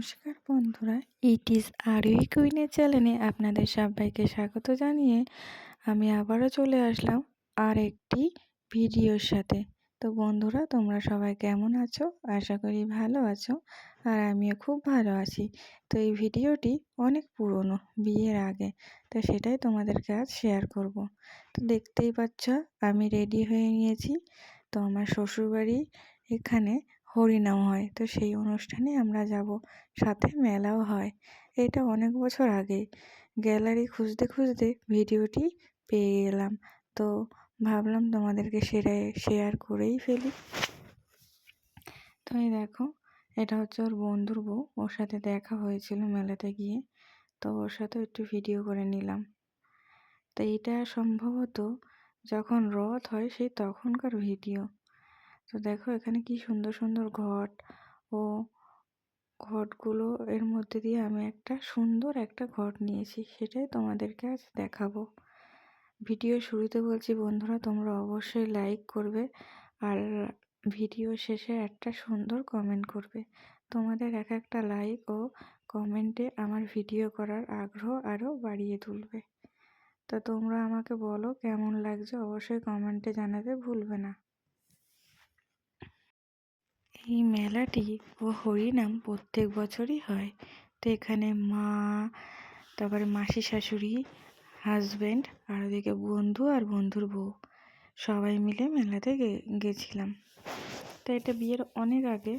নমস্কার বন্ধুরা it is আরই কুইনের চ্যানেলে আপনাদের সবাইকে স্বাগত জানিয়ে আমি আবারও চলে আসলাম আর একটি ভিডিওর সাথে। তো বন্ধুরা, তোমরা সবাই কেমন আছো? আশা করি ভালো আছো আর আমিও খুব ভালো আছি। তো এই ভিডিওটি অনেক পুরনো, বিয়ের আগে, তো সেটাই তোমাদেরকে আজ শেয়ার করব। তো দেখতেই পাচ্ছ, আমি রেডি হয়ে নিয়েছি তো আমার শ্বশুরবাড়ি এখানে হরিনাম হয়। তো সেই অনুষ্ঠানে আমরা যাব। সাথে মেলাও হয়। এটা অনেক বছর আগে। গ্যালারি খুঁজতে খুঁজতে ভিডিওটি পেয়ে গেলাম। তো ভাবলাম তোমাদেরকে সেরে, শেয়ার করেই ফেলি। তো এই দেখো, এটা হচ্ছে ওর বন্ধুর বউ। ওর সাথে দেখা হয়েছিল মেলাতে গিয়ে। তো ওর সাথে একটু ভিডিও করে নিলাম। তো এটা সম্ভবত যখন রথ হয়, সেই তখনকার ভিডিও। তো দেখো এখানে কি সুন্দর সুন্দর ঘট ও ঘটগুলো এর মধ্যে দিয়ে আমি একটা সুন্দর একটা ঘট নিয়েছি, সেটাই তোমাদেরকে আজ দেখাবো। ভিডিও শুরুতে বলছি বন্ধুরা, তোমরা অবশ্যই লাইক করবে আর ভিডিও শেষে একটা সুন্দর কমেন্ট করবে। তোমাদের এক একটা লাইক ও কমেন্টে আমার ভিডিও করার আগ্রহ আরও বাড়িয়ে তুলবে। তো তোমরা আমাকে বলো কেমন লাগছে, অবশ্যই কমেন্টে জানাতে ভুলবে না। এই মেলাটি ও হরিনাম প্রত্যেক বছরই হয়। তো এখানে মা, তারপরে মাসি শাশুড়ি হাজব্যান্ড আর ওদিকে বন্ধু আর বন্ধুর বউ। সবাই মিলে মেলাতে গেছিলাম। তো এটা বিয়ের অনেক আগে।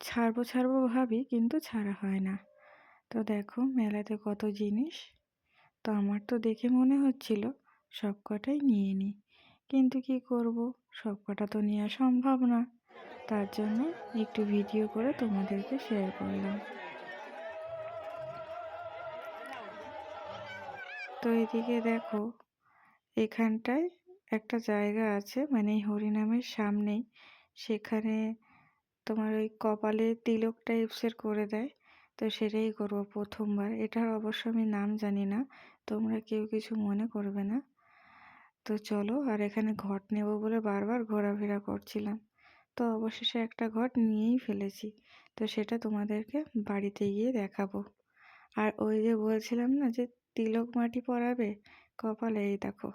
ছাড়বো ছাড়বো ভাবি কিন্তু ছাড়া হয় না। তো দেখো মেলাতে কত জিনিস। তো আমার তো দেখে মনে হচ্ছিল সব কটাই নিয়ে নিই কিন্তু কি করব? সব কটা তো নেওয়া সম্ভব না। তার জন্য একটু ভিডিও করে তোমাদেরকে শেয়ার করলাম। তো এদিকে দেখো, এখানটায় একটা জায়গা আছে মানে হরিনামের সামনেই। সেখানে তোমার ওই কপালে তিলক টাইপসের করে দেয়, তো সেটাই করব প্রথমবার। এটার অবশ্য আমি নাম জানি না, তোমরা কেউ কিছু মনে করবে না। তো চলো, আর এখানে ঘট নেব বলে বারবার ঘোরাফেরা করছিলাম। তো অবশেষে একটা ঘট নিয়েই ফেলেছি। তো সেটা তোমাদেরকে বাড়িতে গিয়ে দেখাবো। আর ওই যে বলছিলাম না যে তিলক মাটি পরাবে? কপালে এই দেখো,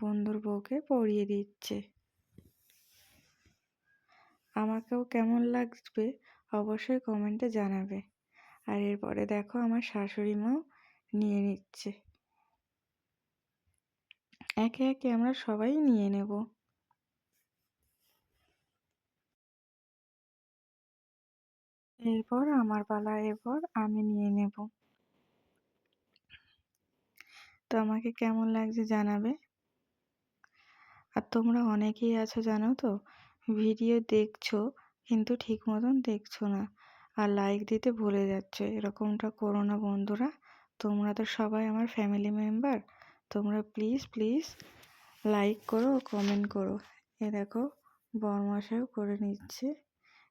বন্ধুর বউকে পরিয়ে দিচ্ছে। আমাকেও কেমন লাগবে অবশ্যই কমেন্টে জানাবে। আর এরপরে দেখো আমার শাশুড়ি মাও নিয়ে নিচ্ছে। একে একে আমরা সবাই নিয়ে নেব। এরপর আমার পালা, এরপর আমি নিয়ে নেব। তো আমাকে কেমন লাগছে জানাবে? আর তোমরা অনেকেই আছো জানো তো, ভিডিও দেখছ কিন্তু ঠিক মতন দেখছ না। আর লাইক দিতে ভুলে যাচ্ছে, এরকমটা করো না বন্ধুরা। তোমরা তো সবাই আমার ফ্যামিলি মেম্বার তোমরা প্লিজ প্লিজ লাইক করো কমেন্ট করো। এ দেখো বরমশাইও করে নিচ্ছে।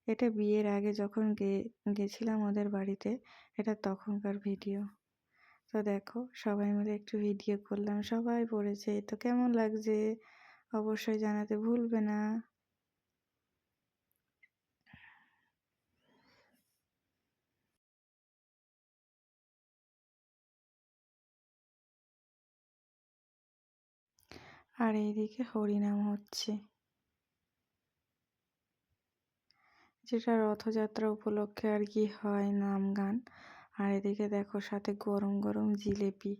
এটা বিয়ের আগে যখন গে, গেছিলাম ওদের বাড়িতে, এটা তখনকার ভিডিও। তো দেখো, সবাই মিলে একটু ভিডিও করলাম, সবাই পড়েছে, তো কেমন লাগছে? অবশ্যই জানাতে ভুলবে না। আর এইদিকে হরিনাম হচ্ছে। যেটা রথযাত্রা উপলক্ষে আর কি হয় নাম গান। আর এদিকে দেখো সাথে গরম গরম জিলেপি।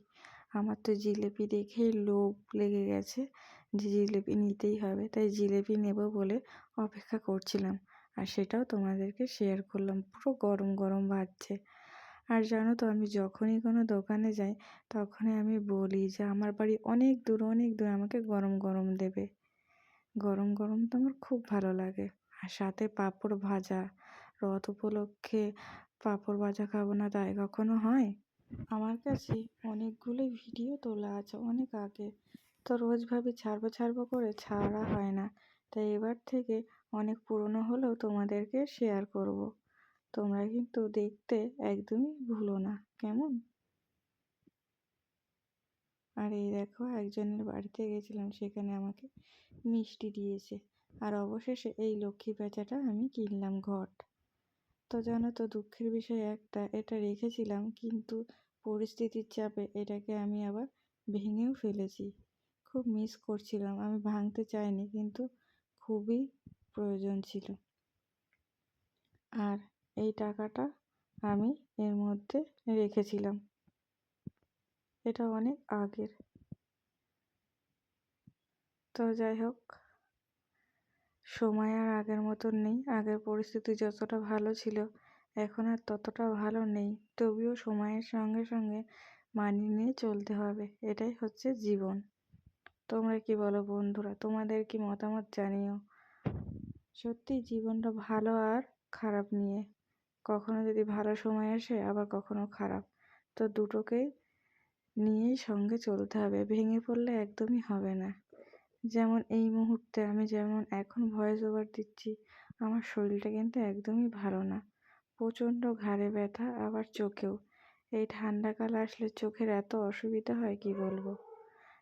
আমার তো জিলেপি দেখেই লোভ লেগে গেছে যে জিলেপি নিতেই হবে। তাই জিলেপি নেব বলে অপেক্ষা করছিলাম। আর সেটাও তোমাদেরকে শেয়ার করলাম। পুরো গরম গরম ভাজছে আর জানো তো আমি যখনই কোনো দোকানে যাই, তখনই আমি বলি যে আমার বাড়ি অনেক দূর অনেক দূর আমাকে গরম গরম দেবে। গরম গরম তো আমার খুব ভালো লাগে। সাথে পাঁপড় ভাজা। রথ উপলক্ষে পাঁপড় ভাজা খাব না তাই কখনো হয়? আমার কাছে অনেকগুলোই ভিডিও তোলা আছে অনেক আগে। তো রোজ ভাবি ছাড়বো ছাড়বো করে ছাড়া হয় না। তাই এবার থেকে অনেক পুরনো হলেও তোমাদেরকে শেয়ার করব। তোমরা কিন্তু দেখতে একদমই ভুলো না, কেমন? আর এই দেখো একজনের বাড়িতে গেছিলাম, সেখানে আমাকে মিষ্টি দিয়েছে। আর অবশেষে এই লক্ষ্মী প্যাঁচাটা আমি কিনলাম ঘট। তো জানো তো, দুঃখের বিষয় একটা, এটা রেখেছিলাম, কিন্তু পরিস্থিতির চাপে এটাকে আমি আবার ভেঙেও ফেলেছি। খুব মিস করছিলাম, আমি ভাঙতে চাইনি, কিন্তু খুবই প্রয়োজন ছিল। আর এই টাকাটা আমি এর মধ্যে রেখেছিলাম। এটা অনেক আগের। তো যাই হোক সময় আর আগের মতন নেই। আগের পরিস্থিতি যতটা ভালো ছিল, এখন আর ততটা ভালো নেই। তবুও সময়ের সঙ্গে সঙ্গে মানিয়ে নিয়ে চলতে হবে। এটাই হচ্ছে জীবন। তোমরা কি বলো বন্ধুরা? তোমাদের কি মতামত জানিও? সত্যি জীবনটা ভালো আর খারাপ নিয়ে। কখনো যদি ভালো সময় আসে, আবার কখনো খারাপ। তো দুটোকেই নিয়েই সঙ্গে চলতে হবে। ভেঙে পড়লে একদমই হবে না। যেমন এই মুহূর্তে আমি যেমন এখন ভয়েস ওভার দিচ্ছি, আমার শরীরটা কিন্তু একদমই ভালো না। প্রচণ্ড ঘাড়ে ব্যথা, আবার চোখেও। এই ঠান্ডাকাল আসলে চোখের এত অসুবিধা হয় কি বলব?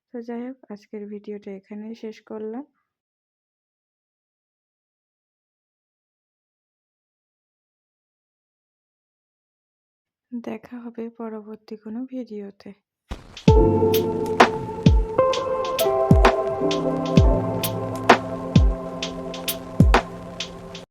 তো যাই হোক, আজকের ভিডিওটা এখানেই শেষ করলাম। দেখা হবে পরবর্তী কোনো ভিডিওতে।